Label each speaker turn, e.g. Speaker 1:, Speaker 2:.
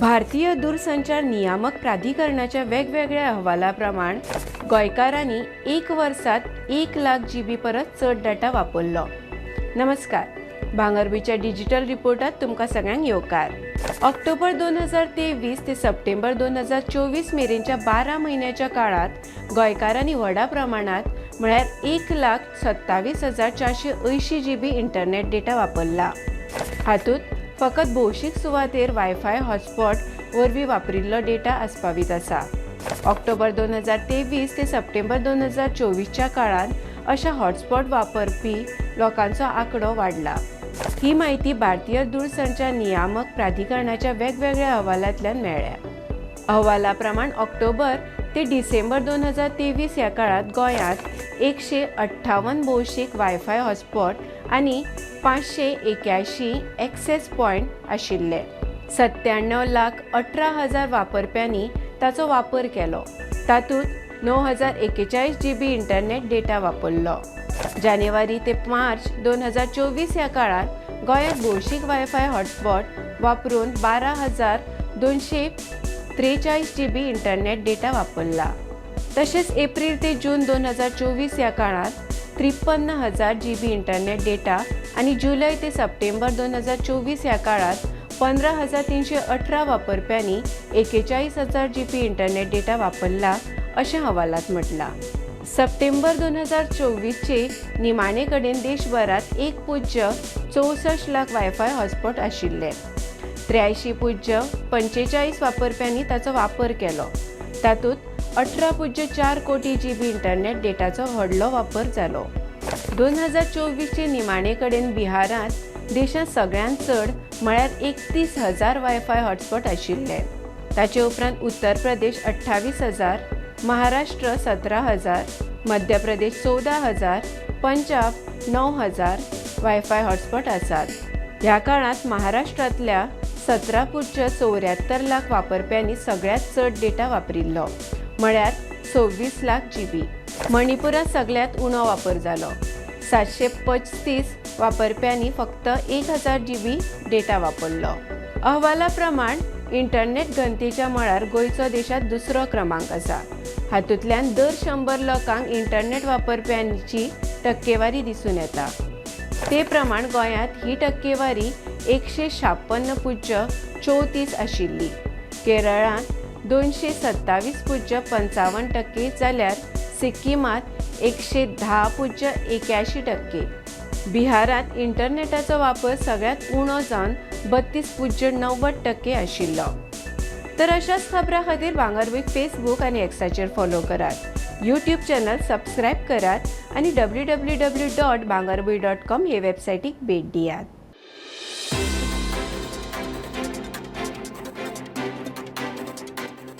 Speaker 1: भारतीय दूरसंचार नियामक प्राधिकरणाच्या वेगवेगळ्या अहवालाप्रमाण गोंयकारांनी एक वर्सात एक लाख जी बी परस चड डाटा वापरलो. नमस्कार. भांगरबीच्या डिजिटल रिपोर्टात तुमकां सगळ्यांक येवकार. ऑक्टोबर दोन हजार तेवीस ते सप्टेंबर दोन हजार चोवीस मेरेनच्या बारा म्हयन्याच्या काळात गोंयकारांनी व्हडा प्रमाणात म्हळ्यार एक लाख सत्तावीस हजार चारशे अंयशीं जी बी इंटरनेट डेटा वापरला. हातूंत फकत भौशीक सुवातेर वायफाय हॉटस्पॉट वरवीं वापरिल्लो डेटा आस्पावीत आसा. ऑक्टोबर दोन हजार तेवीस ते सप्टेंबर दोन हजार चोवीसच्या काळात अशा हॉटस्पॉट वापरपी लोकांचो आंकडो वाडला ही माहिती भारतीय दूरसंचार नियामक प्राधिकरणाच्या वेगवेगळ्या अहवालांतल्यान मेळ्ळ्या. अहवाला प्रमाण ऑक्टोबर ते डिसेंबर दोन हजार तेवीस ह्या काळात गोंयांत एकशे अठ्ठावन भौशीक वायफाय हॉटस्पॉट आनी पांचशे एक्यायशीं एक्सेस पॉयंट आशिल्ले. सत्त्याण्णव लाख अठरा हजार वापरप्यांनी ताचो वापर केलो. तातूंत णव हजार एकेचाळीस जी बी इंटरनेट डेटा वापरलो. जानेवारी ते मार्च दोन हजार चोवीस ह्या काळात गोंयांत भौशीक वायफाय हॉटस्पॉट वापरून बारा हजार दोनशे त्रेचाळीस जी बी इंटरनेट डेटा वापरला. तसेच एप्रिल ते जून दोन हजार चोवीस ह्या काळात त्रेपन्न हजार जी बी इंटरनेट डेटा आणि जुलै ते सप्टेंबर दोन हजार चोवीस ह्या काळात पंधरा हजार तीनशे अठरा वापरप्यांनी एकेचाळीस हजार जी बी इंटरनेट डेटा वापरला अशें हवालात म्हटलां. सप्टेंबर दोन हजार चोवीसचे निमाणेकडेन देशभरात एक पुज्य चौसष्ट लाख वायफाय हॉटस्पॉट आशिल्ले. त्र्यायंशी पुज्य पंचेचाळीस वापरप्यांनी ताचो वापर केलो. तातूंत अठरा पुज्य चार कोटी जी बी इंटरनेट डेटाचो व्हडलो वापर जालो दोन हजार चोवीसचे निमाणे कडेन बिहारांत देशांत सगळ्यांत चड म्हळ्यार एकतीस हजार वायफाय हॉटस्पॉट आशिल्ले. ताचे उपरांत उत्तर प्रदेश अठ्ठावीस हजार महाराष्ट्र सतरा हजार मध्य प्रदेश चौदा हजार पंजाब णव हजार वायफाय हॉटस्पॉट आसात ह्या काळांत महाराष्ट्रांतल्या सतरा पुज्य चौऱ्यात्तर लाख वापरप्यांनी सगळ्यांत चड डेटा वापरिल्लो. म्हळ्यार सव्वीस लाख जी बी मणिपुरांत सगळ्यात उणो वापर जालो सातशे पस्तीस वापरप्यांनी फक्त एक हजार जी बी डेटा वापरलो. अहवाला प्रमाण इंटरनेट घनतेच्या मळार गोंयचो देशांत दुसरो क्रमांक आसा. हातूंतल्यान दर शंबर लोकांक इंटरनेट वापरप्यांची टक्केवारी दिसून येता. ते प्रमाण गोंयांत ही टक्केवारी एकशे छापन्न पुज्य चौतीस आशिल्ली. केरळांत दोनशे सत्तावीस पुज्य पंचावन्न टक्के जाल्यार सिक्किमांत एकशे धा पुज्य एक्यायशी टक्के. बिहारांत इंटरनेटाचो वापर सगळ्यात उणो जावन बत्तीस पुज्य णव्वद टक्के आशिल्लो. तर अशाच खबरां खातीर भांगरवीक फेसबूक आनी एक्साचेर फॉलो करात. यूट्यूब चॅनल सबस्क्रायब करात आनी W W W dot Bhangarbhuin dot com हे वेबसायटीक भेट दियात.